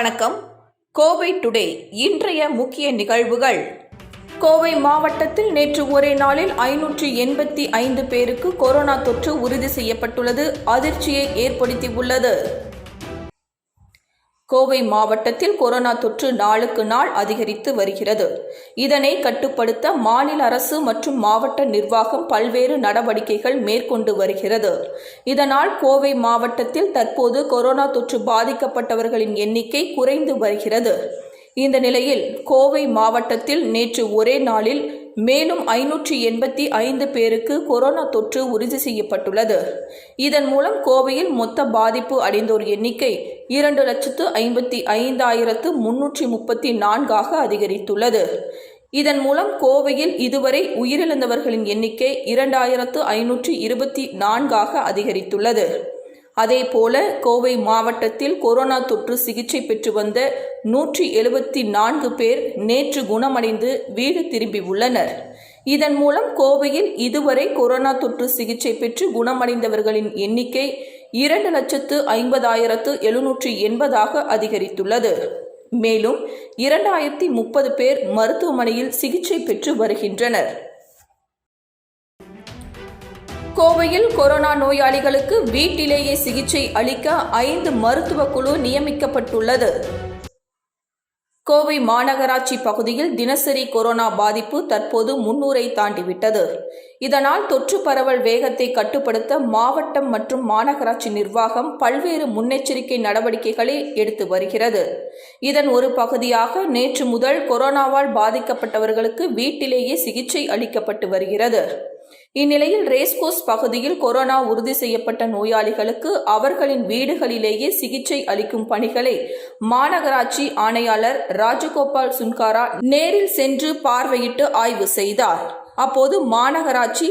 வணக்கம். கோவை டுடே இன்றைய முக்கிய நிகழ்வுகள். கோவை மாவட்டத்தில் நேற்று ஒரே நாளில் ஐநூற்றி எண்பத்தி ஐந்து பேருக்கு கொரோனா தொற்று உறுதி செய்யப்பட்டுள்ளது. அதிர்ச்சியை ஏற்படுத்தியுள்ளது. கோவை மாவட்டத்தில் கொரோனா தொற்று நாளுக்கு நாள் அதிகரித்து வருகிறது. இதனை கட்டுப்படுத்த மாநில அரசு மற்றும் மாவட்ட நிர்வாகம் பல்வேறு நடவடிக்கைகள் மேற்கொண்டு வருகிறது. இதனால் கோவை மாவட்டத்தில் தற்போது கொரோனா தொற்று பாதிக்கப்பட்டவர்களின் எண்ணிக்கை குறைந்து வருகிறது. இந்த நிலையில் கோவை மாவட்டத்தில் நேற்று ஒரே நாளில் மேலும் ஐநூற்றி எண்பத்தி ஐந்து பேருக்கு கொரோனா தொற்று உறுதி செய்யப்பட்டுள்ளது. இதன் மூலம் கோவையில் மொத்த பாதிப்பு அடைந்தோர் எண்ணிக்கை இரண்டு லட்சத்து ஐம்பத்தி ஐந்தாயிரத்து முன்னூற்றி முப்பத்தி நான்காக அதிகரித்துள்ளது. இதன் மூலம் கோவையில் இதுவரை உயிரிழந்தவர்களின் எண்ணிக்கை இரண்டாயிரத்து ஐநூற்றி இருபத்தி நான்காக அதிகரித்துள்ளது. அதேபோல கோவை மாவட்டத்தில் கொரோனா தொற்று சிகிச்சை பெற்று வந்த நூற்றி எழுபத்தி நான்கு பேர் நேற்று குணமடைந்து வீடு திரும்பியுள்ளனர் இதன் மூலம் கோவையில் இதுவரை கொரோனா தொற்று சிகிச்சை பெற்று குணமடைந்தவர்களின் எண்ணிக்கை இரண்டு லட்சத்து ஐம்பதாயிரத்து எழுநூற்றி எண்பதாக அதிகரித்துள்ளது. மேலும் இரண்டாயிரத்தி முப்பது பேர் மருத்துவமனையில் சிகிச்சை பெற்று வருகின்றனர். கோவையில் கொரோனா நோயாளிகளுக்கு வீட்டிலேயே சிகிச்சை அளிக்க ஐந்து மருத்துவ குழு நியமிக்கப்பட்டுள்ளது. கோவை மாநகராட்சி பகுதியில் தினசரி கொரோனா பாதிப்பு தற்போது முன்னூரை தாண்டிவிட்டது. இதனால் தொற்று பரவல் வேகத்தை கட்டுப்படுத்த மாவட்டம் மற்றும் மாநகராட்சி நிர்வாகம் பல்வேறு முன்னெச்சரிக்கை நடவடிக்கைகளை எடுத்து வருகிறது. இதன் ஒரு பகுதியாக நேற்று முதல் கொரோனாவால் பாதிக்கப்பட்டவர்களுக்கு வீட்டிலேயே சிகிச்சை அளிக்கப்பட்டு வருகிறது. இந்நிலையில் ரேஸ்கோஸ் பகுதியில் கொரோனா உறுதி செய்யப்பட்ட நோயாளிகளுக்கு அவர்களின் வீடுகளிலேயே சிகிச்சை அளிக்கும் பணிகளை மாநகராட்சி ஆணையாளர் ராஜகோபால் சுன்காரா நேரில் சென்று பார்வையிட்டு ஆய்வு செய்தார். அப்போது மாநகராட்சி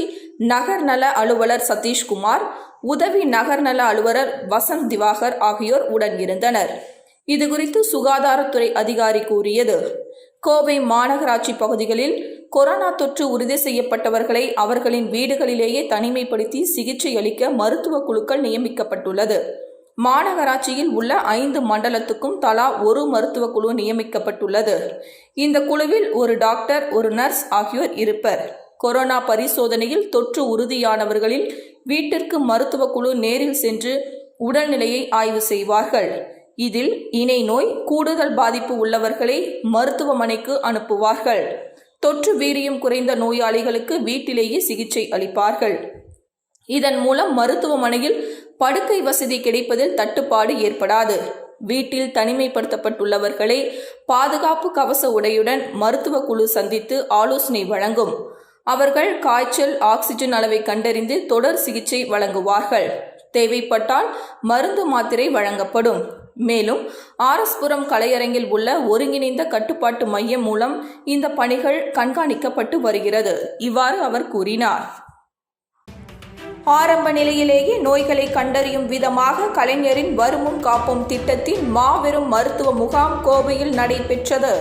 நகர்நல அலுவலர் சதீஷ்குமார் உதவி நகர்நல அலுவலர் வசந்த் திவாகர் ஆகியோர் உடன் இருந்தனர். இதுகுறித்து சுகாதாரத்துறை அதிகாரி கூறியது கோவை மாநகராட்சி பகுதிகளில் கொரோனா தொற்று உறுதி செய்யப்பட்டவர்களை அவர்களின் வீடுகளிலேயே தனிமைப்படுத்தி சிகிச்சை அளிக்க மருத்துவ குழுக்கள் நியமிக்கப்பட்டுள்ளது. மாநகராட்சியில் உள்ள ஐந்து மண்டலத்துக்கும் தலா ஒரு மருத்துவ குழு நியமிக்கப்பட்டுள்ளது. இந்த குழுவில் ஒரு டாக்டர் ஒரு நர்ஸ் ஆகியோர் இருப்பர். கொரோனா பரிசோதனையில் தொற்று உறுதியானவர்களில் வீட்டிற்கு மருத்துவ குழு நேரில் சென்று உடல்நிலையை ஆய்வு செய்வார்கள். இதில் இணை நோய் கூடுதல் பாதிப்பு உள்ளவர்களை மருத்துவமனைக்கு அனுப்புவார்கள். தொற்று வீரியம் குறைந்த நோயாளிகளுக்கு வீட்டிலேயே சிகிச்சை அளிப்பார்கள். இதன் மூலம் மருத்துவமனையில் படுக்கை வசதி கிடைப்பதில் தட்டுப்பாடு ஏற்படாது. வீட்டில் தனிமைப்படுத்தப்பட்டுள்ளவர்களை பாதுகாப்பு கவச உடையுடன் மருத்துவ குழு சந்தித்து ஆலோசனை வழங்கும். அவர்கள் காய்ச்சல் ஆக்சிஜன் அளவை கண்டறிந்து தொடர் சிகிச்சை வழங்குவார்கள். தேவைப்பட்டால் மருந்து மாத்திரை வழங்கப்படும். மேலும் ஆரஸ்புரம் கலையரங்கில் உள்ள ஒருங்கிணைந்த கட்டுப்பாட்டு மையம் மூலம் இந்த பணிகள் கண்காணிக்கப்பட்டு வருகிறது இவ்வாறு அவர் கூறினார். ஆரம்ப நிலையிலேயே நோய்களை கண்டறியும் விதமாக கலைஞரின் வருமுன் காப்போம் திட்டத்தின் மாபெரும் மருத்துவ முகாம் கோவையில் நடைபெற்றது.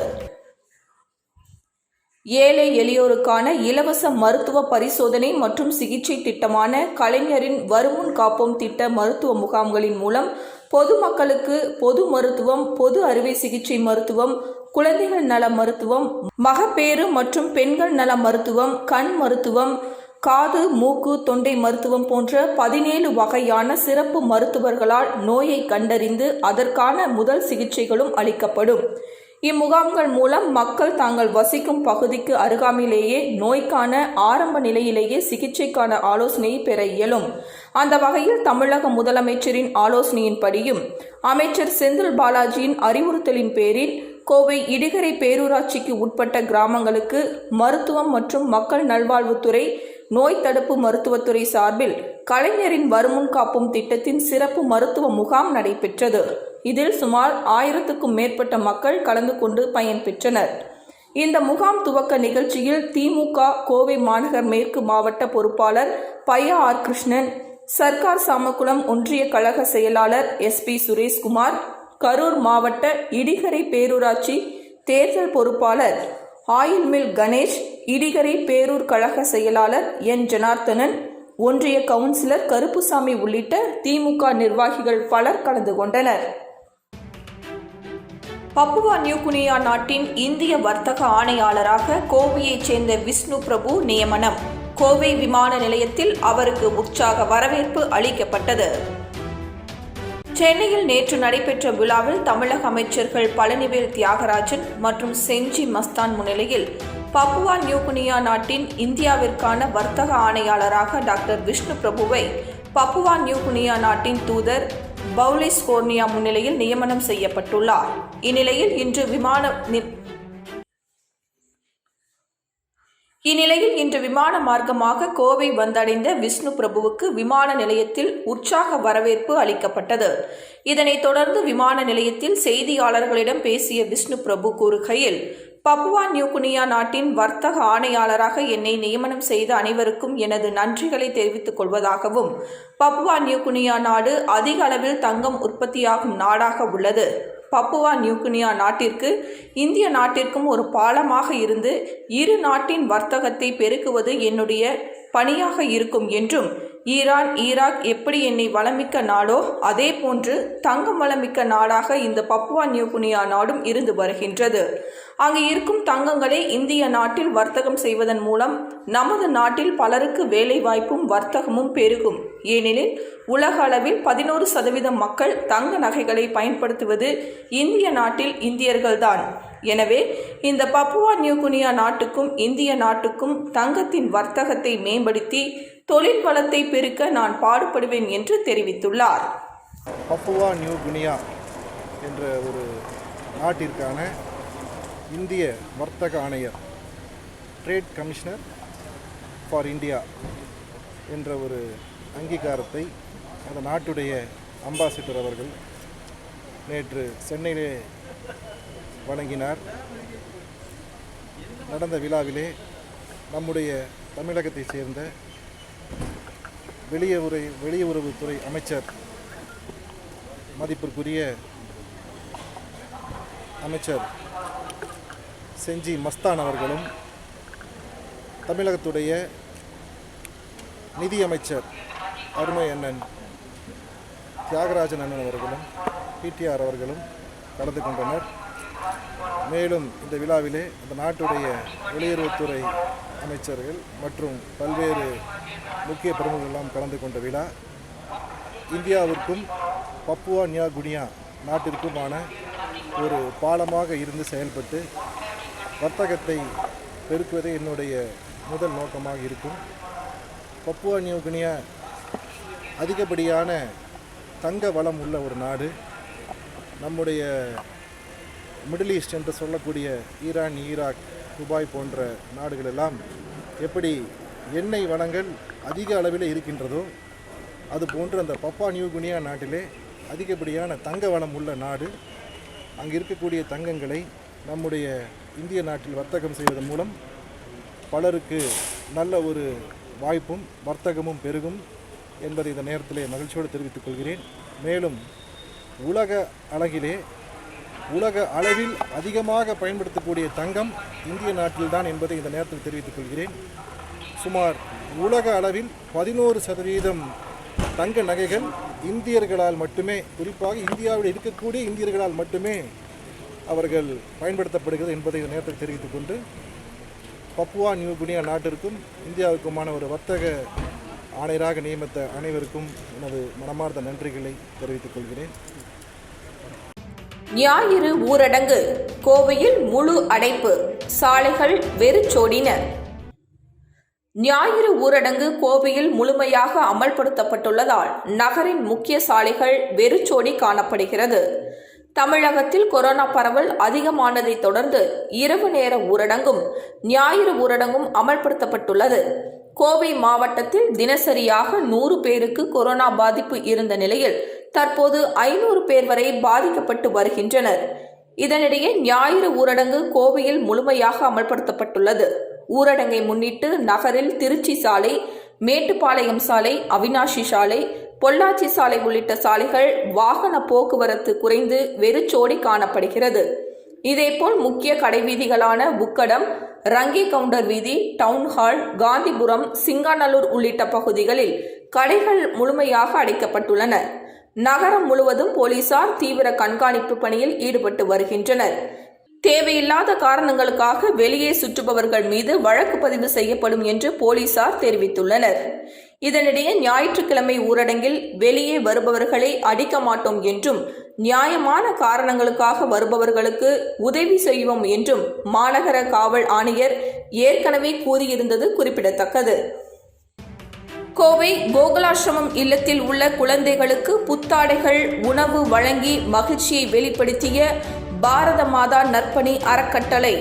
ஏழை எளியோருக்கான இலவச மருத்துவ பரிசோதனை மற்றும் சிகிச்சை திட்டமான கலைஞரின் வருமுன் காப்போம் திட்ட மருத்துவ முகாம்களின் மூலம் பொதுமக்களுக்கு பொது மருத்துவம் பொது அறுவை சிகிச்சை மருத்துவம் குழந்தைகள் நல மருத்துவம் மகப்பேறு மற்றும் பெண்கள் நல மருத்துவம் கண் மருத்துவம் காது மூக்கு தொண்டை மருத்துவம் போன்ற பதினேழு வகையான சிறப்பு மருத்துவர்களால் நோயை கண்டறிந்து அதற்கான முதல் சிகிச்சைகளும் அளிக்கப்படும். இம்முகாம்கள் மூலம் மக்கள் தாங்கள் வசிக்கும் பகுதிக்கு அருகாமையிலேயே நோய்க்கான ஆரம்ப நிலையிலேயே சிகிச்சைக்கான ஆலோசனையை பெற இயலும். அந்த வகையில் தமிழக முதலமைச்சரின் ஆலோசனையின்படியும் அமைச்சர் செந்தில் பாலாஜியின் அறிவுறுத்தலின் பேரில் கோவை இடிகரை பேரூராட்சிக்கு உட்பட்ட கிராமங்களுக்கு மருத்துவம் மற்றும் மக்கள் நல்வாழ்வுத்துறை நோய் தடுப்பு மருத்துவத்துறை சார்பில் கலைஞரின் வருமுன் காப்பும் திட்டத்தின் சிறப்பு மருத்துவ முகாம் நடைபெற்றது. இதில் சுமார் ஆயிரத்துக்கும் மேற்பட்ட மக்கள் கலந்து கொண்டு பயன்பெற்றனர் இந்த முகாம் துவக்க நிகழ்ச்சியில் திமுக கோவை மாநகர் மேற்கு மாவட்ட பொறுப்பாளர் பையா ஆர் கிருஷ்ணன் சர்க்கார் சாமக்குளம் ஒன்றிய கழக செயலாளர் எஸ் பி சுரேஷ்குமார் கரூர் மாவட்ட இடிகரை பேரூராட்சி தேர்தல் பொறுப்பாளர் ஆயில் மில் கணேஷ் இடிகரை பேரூர் கழக செயலாளர் என் ஜனார்த்தனன் ஒன்றிய கவுன்சிலர் கருப்புசாமி உள்ளிட்ட திமுக நிர்வாகிகள் பலர் கலந்து கொண்டனர். பப்புவா நியூகுனியா நாட்டின் இந்திய வர்த்தக ஆணையாளராக கோவையைச் சேர்ந்த விஷ்ணு பிரபு நியமனம். கோவை விமான நிலையத்தில் அவருக்கு உற்சாக வரவேற்பு அளிக்கப்பட்டது. சென்னையில் நேற்று நடைபெற்ற விழாவில் தமிழக அமைச்சர்கள் பழனிவேல் தியாகராஜன் மற்றும் செஞ்சி மஸ்தான் முன்னிலையில் பப்புவா நியூகுனியா நாட்டின் இந்தியாவிற்கான வர்த்தக ஆணையாளராக டாக்டர் விஷ்ணு பிரபுவை பப்புவா நியூகுனியா நாட்டின் தூதர் பவுலிஸ் கோர்னியா முன்னிலையில் நியமனம் செய்யப்பட்டுள்ளார். இந்நிலையில் இன்று விமான இந்நிலையில் இன்று விமான மார்க்கமாக கோவை வந்தடைந்த விஷ்ணு பிரபுவுக்கு விமான நிலையத்தில் உற்சாக வரவேற்பு அளிக்கப்பட்டது. இதனைத் தொடர்ந்து விமான நிலையத்தில் செய்தியாளர்களிடம் பேசிய விஷ்ணு பிரபு கூறுகையில் பப்புவா நியூகுனியா நாட்டின் வர்த்தக ஆணையாளராக என்னை நியமனம் செய்த அனைவருக்கும் எனது நன்றிகளை தெரிவித்துக் கொள்வதாகவும் பப்புவா நியூகுனியா நாடு அதிக அளவில் தங்கம் உற்பத்தியாகும் நாடாக உள்ளது. பப்புவா நியூகுனியா நாட்டிற்கு இந்திய நாட்டிற்கும் ஒரு பாலமாக இருந்து இரு நாட்டின் வர்த்தகத்தை பெருக்குவது என்னுடைய பணியாக இருக்கும் என்றும் ஈரான் ஈராக் எப்படி என்னை வளமிக்க நாடோ அதே போன்று தங்கம் வளமிக்க நாடாக இந்த பப்புவா நியூகுனியா நாடும் இருந்து வருகின்றது. அங்கு இருக்கும் தங்கங்களை இந்திய நாட்டில் வர்த்தகம் செய்வதன் மூலம் நமது நாட்டில் பலருக்கு வேலை வாய்ப்பும் வர்த்தகமும் பெருகும். ஏனெனில் உலக அளவில் பதினோரு சதவீதம் மக்கள் தங்க நகைகளை பயன்படுத்துவது இந்திய நாட்டில் இந்தியர்கள்தான். எனவே இந்த பப்புவா நியூகுனியா நாட்டுக்கும் இந்திய நாட்டுக்கும் தங்கத்தின் வர்த்தகத்தை மேம்படுத்தி தொழில் வளத்தை பெருக்க நான் பாடுபடுவேன் என்று தெரிவித்துள்ளார். பப்புவா நியூ குனியா என்ற ஒரு நாட்டிற்கான இந்திய வர்த்தக ஆணையர் ட்ரேட் கமிஷனர் ஃபார் இந்தியா என்ற ஒரு அங்கீகாரத்தை அந்த நாட்டுடைய அம்பாசிடர் அவர்கள் நேற்று சென்னையிலே வழங்கினார் நடந்த விழாவிலே நம்முடைய தமிழகத்தைச் சேர்ந்த வெளியுறவு வெளியுறவுத்துறை அமைச்சர் மதிப்பிற்குரிய அமைச்சர் செஞ்சி மஸ்தான் அவர்களும் தமிழகத்துடைய நிதியமைச்சர் அருமை அண்ணன் தியாகராஜன் அண்ணன் அவர்களும் பிடிஆர் அவர்களும் கலந்து கொண்டனர். மேலும் இந்த விழாவிலே இந்த நாட்டுடைய வெளியுறவுத்துறை அமைச்சர்கள் மற்றும் பல்வேறு முக்கிய பிரமுகர்களெல்லாம் கலந்து கொண்ட விழா. இந்தியாவிற்கும் பப்புவா நியா குனியா நாட்டிற்குமான ஒரு பாலமாக இருந்து செயல்பட்டு வர்த்தகத்தை பெருக்குவதே என்னுடைய முதல் நோக்கமாக இருக்கும். பப்புவா நியூ குனியா அதிகப்படியான தங்க வளம் உள்ள ஒரு நாடு. நம்முடைய மிடில் ஈஸ்ட் என்று சொல்லக்கூடிய ஈரான் ஈராக் துபாய் போன்ற நாடுகளெல்லாம் எப்படி எண்ணெய் வளங்கள் அதிக அளவில் இருக்கின்றதோ அது போன்று அந்த பப்பா நியூ குனியா நாட்டிலே அதிகப்படியான தங்க வளம் உள்ள நாடு. அங்கே இருக்கக்கூடிய தங்கங்களை நம்முடைய இந்திய நாட்டில் வர்த்தகம் செய்வதன் மூலம் பலருக்கு நல்ல ஒரு வாய்ப்பும் வர்த்தகமும் பெருகும் என்பதை இந்த நேரத்திலே மகிழ்ச்சியோடு தெரிவித்துக் கொள்கிறேன். மேலும் உலக அளவிலே உலக அளவில் அதிகமாக பயன்படுத்தக்கூடிய தங்கம் இந்திய நாட்டில்தான் என்பதை இந்த நேரத்தில் தெரிவித்துக் கொள்கிறேன். சுமார் உலக அளவில் பதினோரு சதவீதம் தங்க நகைகள் இந்தியர்களால் மட்டுமே குறிப்பாக இந்தியாவில் இருக்கக்கூடிய இந்தியர்களால் மட்டுமே அவர்கள் பயன்படுத்தப்படுகிறது என்பதை இந்த நேரத்தில் தெரிவித்துக் கொண்டு பப்புவா நியூ குனியா நாட்டிற்கும் இந்தியாவுக்குமான ஒரு வர்த்தக ஆணையராக நியமித்த அனைவருக்கும் எனது மனமார்ந்த நன்றிகளை தெரிவித்துக் கொள்கிறேன். ஞாயிறு ஊரடங்கு. கோவையில் முழு அடைப்பு. சாலைகள் வெறிச்சோடின. ஞாயிறு ஊரடங்கு கோவையில் முழுமையாக அமல்படுத்தப்பட்டுள்ளதால் நகரின் முக்கிய சாலைகள் வெறிச்சோடி காணப்படுகிறது. தமிழகத்தில் கொரோனா பரவல் அதிகமானதை தொடர்ந்து இரவு நேர ஊரடங்கும் ஞாயிறு ஊரடங்கும் அமல்படுத்தப்பட்டுள்ளது. கோவை மாவட்டத்தில் தினசரியாக நூறு பேருக்கு கொரோனா பாதிப்பு இருந்த நிலையில் தற்போது ஐநூறு பேர் வரை பாதிக்கப்பட்டு வருகின்றனர். இதனிடையே ஞாயிறு ஊரடங்கு கோவையில் முழுமையாக அமல்படுத்தப்பட்டுள்ளது. ஊரடங்கை முன்னிட்டு நகரில் திருச்சி சாலை மேட்டுப்பாளையம் சாலை அவினாஷி சாலை பொள்ளாச்சி சாலை உள்ளிட்ட சாலைகள் வாகன போக்குவரத்து குறைந்து வெறிச்சோடி காணப்படுகிறது. இதேபோல் முக்கிய கடைவீதிகளான புக்கடம் ரங்கி கவுண்டர் வீதி டவுன்ஹால் காந்திபுரம் சிங்காநல்லூர் உள்ளிட்ட பகுதிகளில் கடைகள் முழுமையாக அடைக்கப்பட்டுள்ளன. நகரம் முழுவதும் போலீசார் தீவிர கண்காணிப்பு பணியில் ஈடுபட்டு வருகின்றனர். தேவையில்லாத காரணங்களுக்காக வெளியே சுற்றுபவர்கள் மீது வழக்கு பதிவு செய்யப்படும் என்று போலீசார் தெரிவித்துள்ளனர். இதனிடையே ஞாயிற்றுக்கிழமை ஊரடங்கில் வெளியே வருபவர்களை அடிக்க மாட்டோம் என்றும் நியாயமான காரணங்களுக்காக வருபவர்களுக்கு உதவி செய்வோம் என்றும் மாநகர காவல் ஆணையர் ஏற்கனவே கூறியிருந்தது குறிப்பிடத்தக்கது. கோவை கோகுலாசிரமம் இல்லத்தில் உள்ள குழந்தைகளுக்கு புத்தாடைகள் உணவு வழங்கி மகிழ்ச்சியை வெளிப்படுத்திய பாரத மாதா நற்பணி அறக்கட்டளை.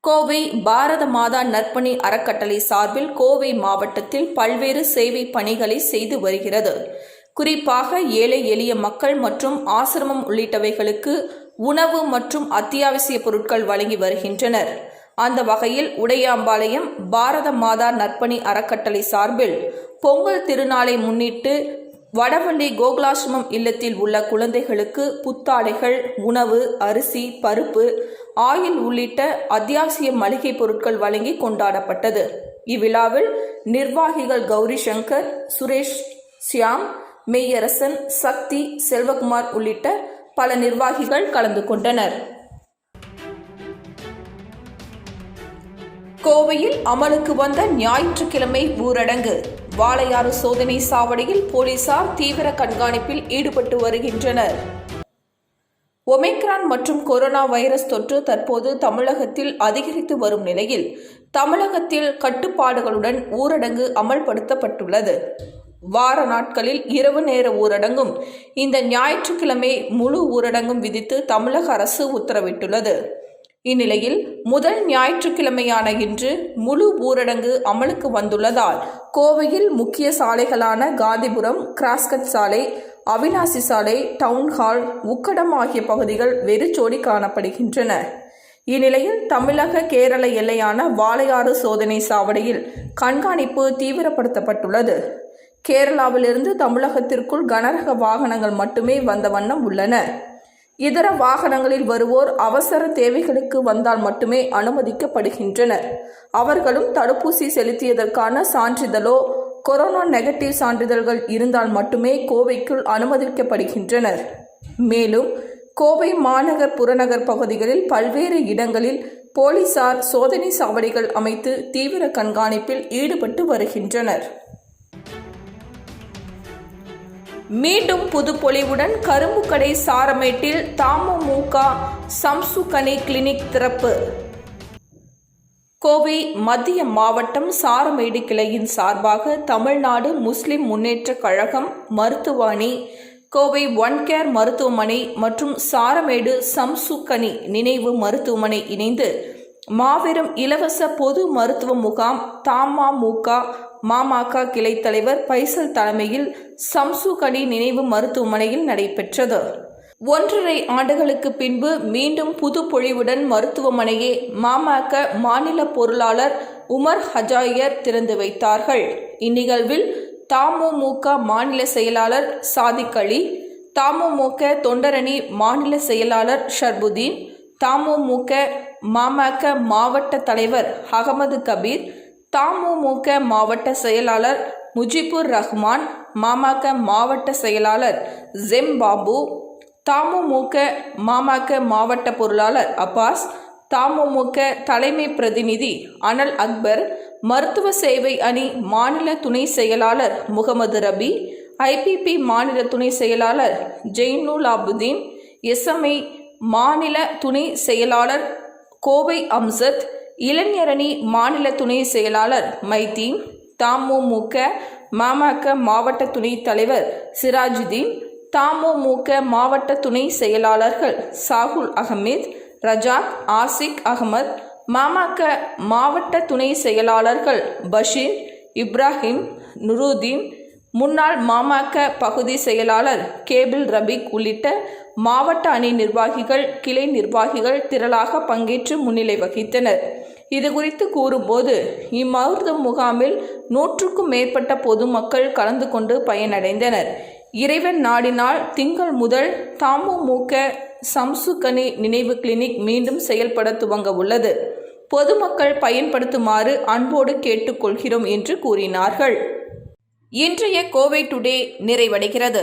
கோவை பாரத மாதா நற்பணி அறக்கட்டளை சார்பில் கோவை மாவட்டத்தில் பல்வேறு சேவை பணிகளை செய்து வருகிறது. குறிப்பாக ஏழை எளிய மக்கள் மற்றும் ஆசிரமம் உள்ளிட்டவைகளுக்கு உணவு மற்றும் அத்தியாவசிய பொருட்கள் வழங்கி வருகின்றனர். அந்த வகையில் உடையாம்பாளையம் பாரத மாதா நற்பணி அறக்கட்டளை சார்பில் பொங்கல் திருநாளை முன்னிட்டு வடவள்ளி கோகுலாசிரமம் இல்லத்தில் உள்ள குழந்தைகளுக்கு புத்தாடைகள் உணவு அரிசி பருப்பு ஆயில் உள்ளிட்ட அத்தியாவசிய மளிகை பொருட்கள் வழங்கி கொண்டாடப்பட்டது. இவ்விழாவில் நிர்வாகிகள் கௌரி சங்கர் சுரேஷ் சியாம் மெய்யரசன் சக்தி செல்வகுமார் உள்ளிட்ட பல நிர்வாகிகள் கலந்து கொண்டனர். கோவையில் அமலுக்கு வந்த ஞாயிற்றுக்கிழமை ஊரடங்கு. வாளையாறு சோதனை சாவடியில் போலீசார் தீவிர கண்காணிப்பில் ஈடுபட்டு வருகின்றனர். ஒமைக்ரான் மற்றும் கொரோனா வைரஸ் தொற்று தற்போது தமிழகத்தில் அதிகரித்து வரும் நிலையில் தமிழகத்தில் கட்டுப்பாடுகளுடன் ஊரடங்கு அமல்படுத்தப்பட்டுள்ளது. வார நாட்களில் இரவு நேர ஊரடங்கும் இந்த ஞாயிற்றுக்கிழமை முழு ஊரடங்கும் விதித்து தமிழக அரசு உத்தரவிட்டுள்ளது. இந்நிலையில் முதல் ஞாயிற்றுக்கிழமையான இன்று முழு ஊரடங்கு அமலுக்கு வந்துள்ளதால் கோவையில் முக்கிய சாலைகளான காந்திபுரம் கிராஸ்கட் சாலை அவினாசி சாலை டவுன்ஹால் உக்கடம் ஆகிய பகுதிகள் வெறிச்சோடி காணப்படுகின்றன. இந்நிலையில் தமிழக கேரள எல்லையான வாளையாறு சோதனை சாவடியில் கண்காணிப்பு தீவிரப்படுத்தப்பட்டுள்ளது. கேரளாவிலிருந்து தமிழகத்திற்குள் கனரக வாகனங்கள் மட்டுமே வந்த வண்ணம் உள்ளன. இதர வாகனங்களில் வருவோர் அவசர தேவைகளுக்கு வந்தால் மட்டுமே அனுமதிக்கப்படுகின்றனர். அவர்களும் தடுப்பூசி செலுத்தியதற்கான சான்றிதழோ கொரோனா நெகட்டிவ் சான்றிதழ்கள் இருந்தால் மட்டுமே கோவைக்குள் அனுமதிக்கப்படுகின்றனர். மேலும் கோவை மாநகர் புறநகர் பகுதிகளில் பல்வேறு இடங்களில் போலீசார் சோதனை சாவடிகள் அமைத்து தீவிர கண்காணிப்பில் ஈடுபட்டு வருகின்றனர். மீண்டும் புதுப்பொலிவுடன் கரும்புக்கடை சாரமேட்டில் தாமமுக சம்சுகனி கிளினிக் திறப்பு. கோவை மத்திய மாவட்டம் சாரமேடு கிளையின் சார்பாக தமிழ்நாடு முஸ்லிம் முன்னேற்றக் கழகம் மருத்துவமனை கோவை ஒன் கேர் மருத்துவமனை மற்றும் சாரமேடு சம்சுகனி நினைவு மருத்துவமனை இணைந்து மாபெரும் இலவச பொது மருத்துவ முகாம் தாமாமுக மாமக கிளை தலைவர் பைசல் தலைமையில் சம்சுகனி நினைவு மருத்துவமனையில் நடைபெற்றது. ஒன்றரை ஆண்டுகளுக்கு பின்பு மீண்டும் புது பொழிவுடன் மருத்துவமனையை மாமக மாநில பொருளாளர் உமர் ஹஜாயர் திறந்து வைத்தார்கள். இந்நிகழ்வில் தமுமுக மாநில செயலாளர் சாதிக் அலி தமுமுக தொண்டரணி மாநில செயலாளர் ஷர்புதீன் தமுமுக மாமக மாவட்ட தலைவர் அகமது கபீர் தமுமுக மாவட்ட செயலாளர் முஜிபுர் ரஹ்மான் மாமக மாவட்ட செயலாளர் ஜெம் பாபு தமுமுக மாமக மாவட்ட பொருளாளர் அப்பாஸ் தமுமுக தலைமை பிரதிநிதி அனல் அக்பர் மருத்துவ சேவை அணி மாநில துணை செயலாளர் முகமது ரபி ஐபிபி மாநில துணை செயலாளர் ஜெயினுல் ஆபுதீன் எஸ்எம்ஐ மாநில துணை செயலாளர் கோவை அம்சத் இளைஞரணி மாநில துணை செயலாளர் மைதீன் தமுமுக மாமக மாவட்ட துணைத் தலைவர் சிராஜுதீன் தமுமுக மாவட்ட துணை செயலாளர்கள் சாகுல் அகமது ரஜாக் ஆசிக் அகமத் மாமக மாவட்ட துணை செயலாளர்கள் பஷீர் இப்ராஹிம் நுருதீன் முன்னாள் மாமக பகுதி செயலாளர் கேபிள் ரபிக் உள்ளிட்ட மாவட்ட அணி நிர்வாகிகள் கிளை நிர்வாகிகள் திரளாக பங்கேற்று முன்னிலை வகித்தனர். இது குறித்து கூறும்போது இம்மருத்துவ முகாமில் நூற்றுக்கும் மேற்பட்ட பொதுமக்கள் கலந்து கொண்டு பயனடைந்தனர். இறைவன் நாடினால் திங்கள் முதல் தாமுமுக சம்சுகனி நினைவு கிளினிக் மீண்டும் செயல்பட துவங்க உள்ளது. பொதுமக்கள் பயன்படுத்துமாறு அன்போடு கேட்டுக்கொள்கிறோம் என்று கூறினார்கள். இன்றைய கோவை டுடே நிறைவடைகிறது.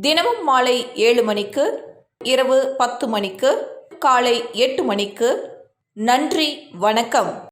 தினமும் மாலை ஏழு மணிக்கு இரவு பத்து மணிக்கு காலை எட்டு மணிக்கு. நன்றி வணக்கம்.